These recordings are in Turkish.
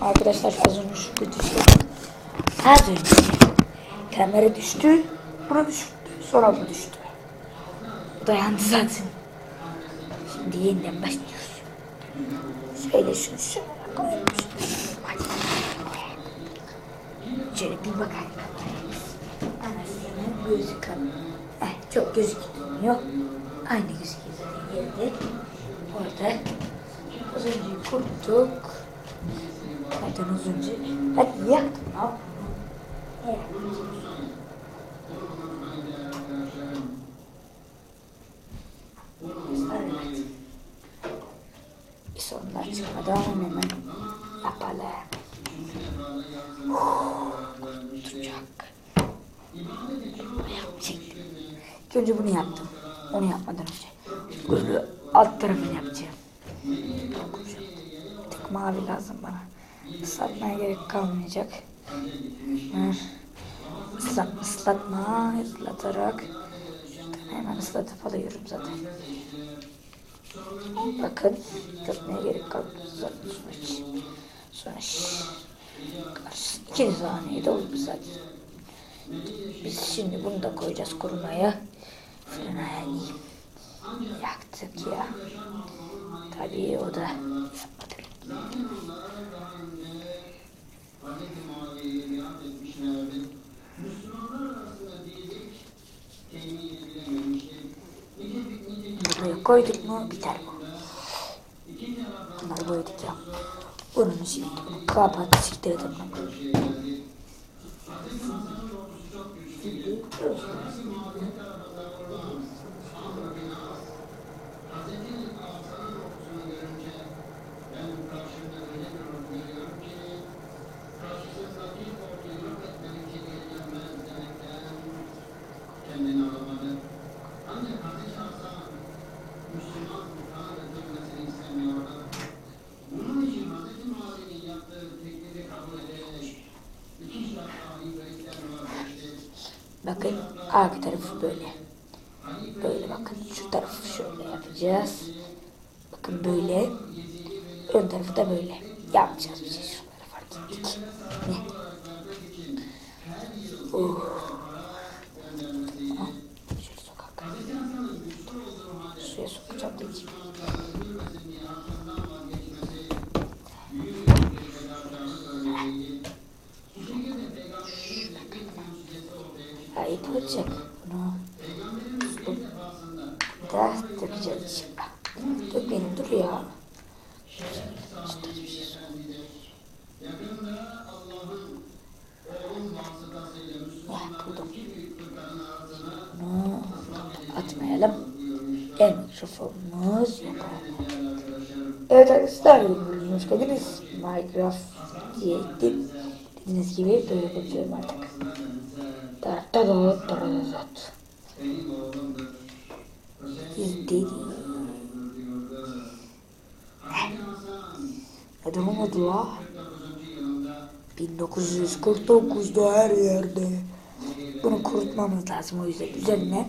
Arkadaşlar az önce şu düştü. Az önce kamera düştü. Buna düştü. Sonra bu düştü. Bu da yandı zaten. Şimdi yeniden başlıyoruz. Şöyle şunu şöyle. Hadi. Şöyle bir bakalım. Anasının gözü kan. Eh, çok gözükmüyor. Aynı gözüküyor yerde. Orada az önce kurttuk. Zaten az önce. Hadi yaktım ne yapayım? Evet. Sorunlar çıkmadan hemen yapalım. Tutacak. Ayağımı çektim. İlk önce bunu yaptım. Onu yapmadan önce. Gözü alt tarafını yapacağım. Tek mavi lazım bana. Islatmaya gerek kalmayacak. Islat, ıslatma, ıslatarak. Hemen ıslatıp alıyorum zaten. Bakın, ıslatmaya gerek kalmadı. Zaten Sonra şş. Karşı iki saniyede oldu zaten. Biz şimdi bunu da koyacağız kurumaya. Fırına yani. Yaktık ya. Tabii o da yapmadı. Buraya koyduk mu biter bu. Bunları koyduk ya. Bunun şimdi bunu kapat siktir edin bunu. Bakın arka tarafı böyle. Böyle bakın şu tarafı şöyle yapacağız. Bakın böyle. Ön tarafı da böyle. Yapacağız bir şey şunları fark ettik. Ne? Oh. Suya sokacağım diyeceğim. Ayıp olacak. Bunu bu da dökeceğiz. Dökmeyelim dur ya. Bir şey söyle. Ah, buldum. Bunu atmayalım. El mikrofonumuz yok. Evet arkadaşlar, hoş geldiniz. Minecraft diye gittim. Dediğiniz gibi böyle konuşuyorum artık. Da da da da da da. İzledi. Neden olmadı la? 1949'da her yerde. Bunu kurutmamız lazım o yüzden üzerine.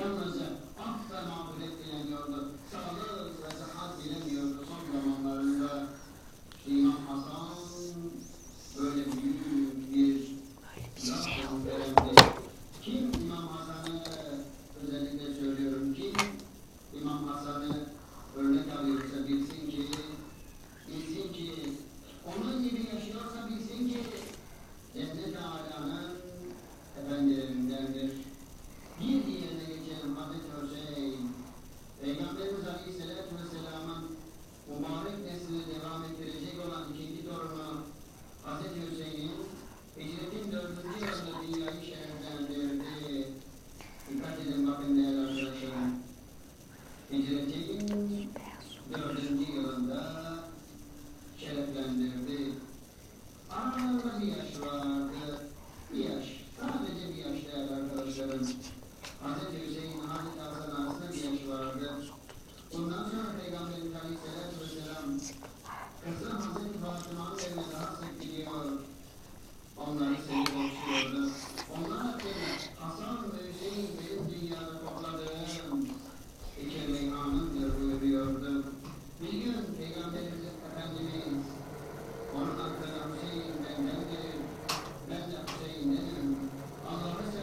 Yalnızca Hicretin dördüncü yılında şereflendirdi. Aralarında bir yaş. Sadece bir yaş arkadaşlarım. Hazreti Hüseyin, arasında bir yaş vardı. Bundan sonra Peygamberimiz Aleyhisselatü Vesselam kızı Hazreti Fatıma'nın evine daha sık gidiyor. Onları sevip gün Peygamberimiz Efendimiz onun hakkında Hüseyin bendendir. Ben de Hüseyin'denim. Allah'ı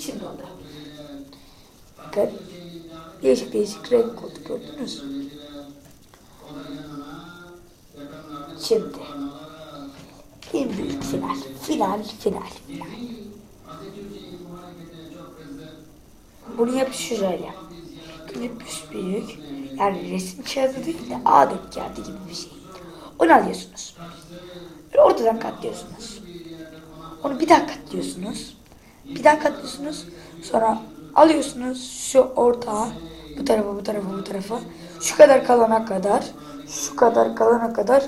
şimdi oldu. Bakın değişik değişik renk oldu gördünüz mü? Şimdi en büyük final. Final, final. Kızdı. Bunu yapış şöyle. Büyük büyük. Yani resim kağıdı değil de A4 kağıdı gibi bir şey. Onu alıyorsunuz. Böyle ortadan katlıyorsunuz. Onu bir daha katlıyorsunuz. Bir daha katlıyorsunuz. Sonra alıyorsunuz şu ortağı bu tarafa bu tarafa bu tarafa şu kadar kalana kadar şu kadar kalana kadar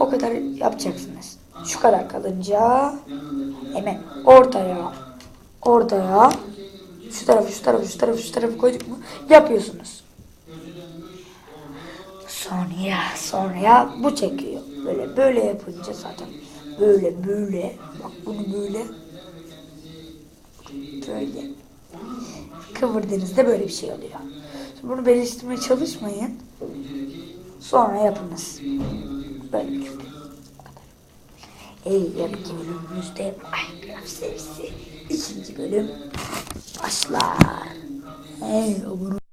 o kadar yapacaksınız. Şu kadar kalınca hemen ortaya ortaya şu tarafı şu tarafı şu tarafı şu tarafı koyduk mu yapıyorsunuz. Sonra sonra bu çekiyor. Böyle böyle yapınca zaten böyle böyle bak bunu böyle böyle kıvırdığınızda böyle bir şey oluyor. Şimdi bunu belirtmeye çalışmayın. Sonra yapınız. Böyle bir kadar. Ey yarınki bölümümüzde Minecraft serisi ikinci bölüm başlar. Hey abone